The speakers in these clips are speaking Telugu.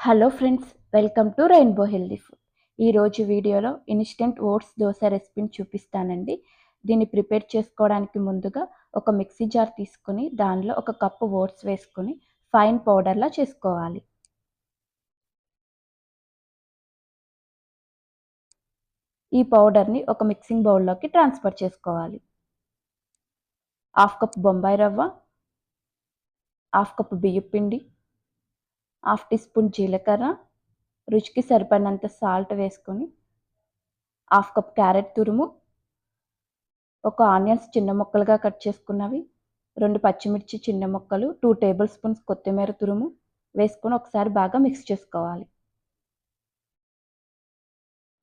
Hello friends welcome to rainbow healthy food. ఈరోజు వీడియోలో ఇన్స్టెంట్ ఓట్స్ దోశ రెసిపీని చూపిస్తానండి. దీన్ని ప్రిపేర్ చేసుకోవడానికి ముందుగా ఒక మిక్సీ జార్ తీసుకుని దానిలో ఒక కప్పు ఓట్స్ వేసుకొని ఫైన్ పౌడర్లా చేసుకోవాలి. ఈ పౌడర్ని ఒక మిక్సింగ్ బౌల్లోకి ట్రాన్స్ఫర్ చేసుకోవాలి. హాఫ్ కప్ బొంబాయి రవ్వ హాఫ్ కప్ బియ్యపిండి పిండి హాఫ్ టీ స్పూన్ జీలకర్ర రుచికి సరిపడినంత సాల్ట్ వేసుకొని హాఫ్ కప్ క్యారెట్ తురుము ఒక ఆనియన్స్ చిన్న ముక్కలుగా కట్ చేసుకున్నవి రెండు పచ్చిమిర్చి చిన్న ముక్కలు టూ టేబుల్ స్పూన్స్ కొత్తిమీర తురుము వేసుకొని ఒకసారి బాగా మిక్స్ చేసుకోవాలి.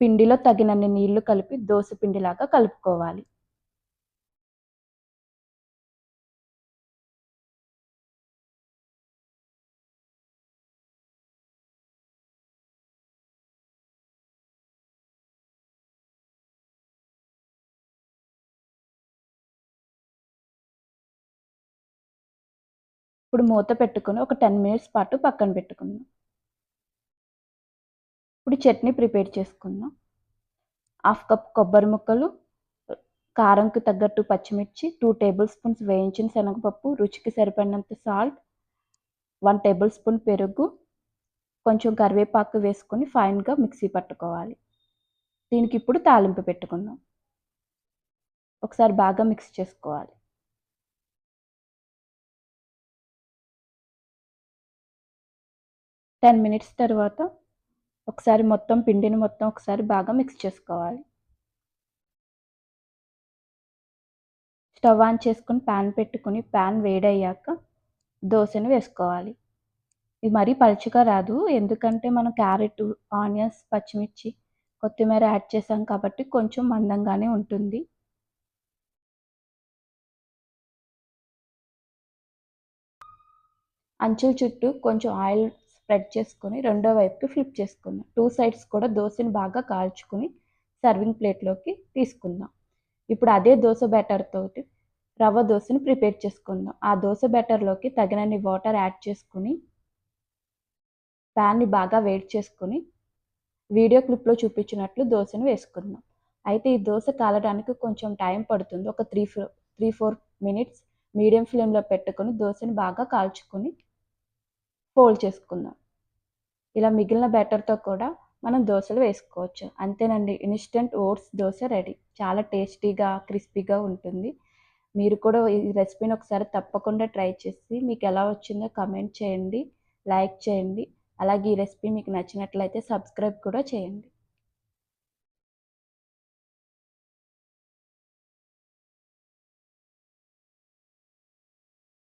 పిండిలో తగినన్ని నీళ్ళు కలిపి దోశ పిండిలాగా కలుపుకోవాలి. ఇప్పుడు మూత పెట్టుకుని ఒక టెన్ మినిట్స్ పాటు పక్కన పెట్టుకుందాం. ఇప్పుడు చట్నీ ప్రిపేర్ చేసుకుందాం. హాఫ్ కప్ కొబ్బరి ముక్కలు కారంకు తగ్గట్టు పచ్చిమిర్చి టూ టేబుల్ స్పూన్స్ వేయించిన శనగపప్పు రుచికి సరిపడినంత సాల్ట్ వన్ టేబుల్ స్పూన్ పెరుగు కొంచెం కరివేపాకు వేసుకొని ఫైన్గా మిక్సీ పట్టుకోవాలి. దీనికి ఇప్పుడు తాలింపు పెట్టుకుందాం. ఒకసారి బాగా మిక్స్ చేసుకోవాలి. టెన్ మినిట్స్ తర్వాత ఒకసారి మొత్తం పిండిని మొత్తం ఒకసారి బాగా మిక్స్ చేసుకోవాలి. స్టవ్ ఆన్ చేసుకుని ప్యాన్ పెట్టుకుని ప్యాన్ వేడయ్యాక దోశను వేసుకోవాలి. ఇది మరీ పలుచగా రాదు ఎందుకంటే మనం క్యారెట్ ఆనియన్స్ పచ్చిమిర్చి కొత్తిమీర యాడ్ చేసాం కాబట్టి కొంచెం మందంగానే ఉంటుంది. అంచుల చుట్టూ కొంచెం ఆయిల్ స్ప్రెడ్ చేసుకొని రెండో వైపుకి ఫ్లిప్ చేసుకుందాం. టూ సైడ్స్ కూడా దోశని బాగా కాల్చుకుని సర్వింగ్ ప్లేట్లోకి తీసుకుందాం. ఇప్పుడు అదే దోశ బ్యాటర్తో రవ్వ దోశని ప్రిపేర్ చేసుకుందాం. ఆ దోశ బ్యాటర్లోకి తగినన్ని వాటర్ యాడ్ చేసుకుని ప్యాన్ని బాగా వేడి చేసుకుని వీడియో క్లిప్లో చూపించినట్లు దోశను వేసుకుందాం. అయితే ఈ దోశ కాలడానికి కొంచెం టైం పడుతుంది. ఒక three four three four minutes medium ఫ్లేమ్లో పెట్టుకొని దోశని బాగా కాల్చుకొని ఫోల్డ్ చేసుకుందాం. ఇలా మిగిలిన బ్యాటర్తో కూడా మనం దోశలు వేసుకోవచ్చు. అంతేనండి ఇన్స్టెంట్ ఓట్స్ దోశ రెడీ చాలా టేస్టీగా క్రిస్పీగా ఉంటుంది. మీరు కూడా ఈ రెసిపీని ఒకసారి తప్పకుండా ట్రై చేసి మీకు ఎలా వచ్చిందో కమెంట్ చేయండి లైక్ చేయండి. అలాగే ఈ రెసిపీ మీకు నచ్చినట్లయితే సబ్స్క్రైబ్ కూడా చేయండి.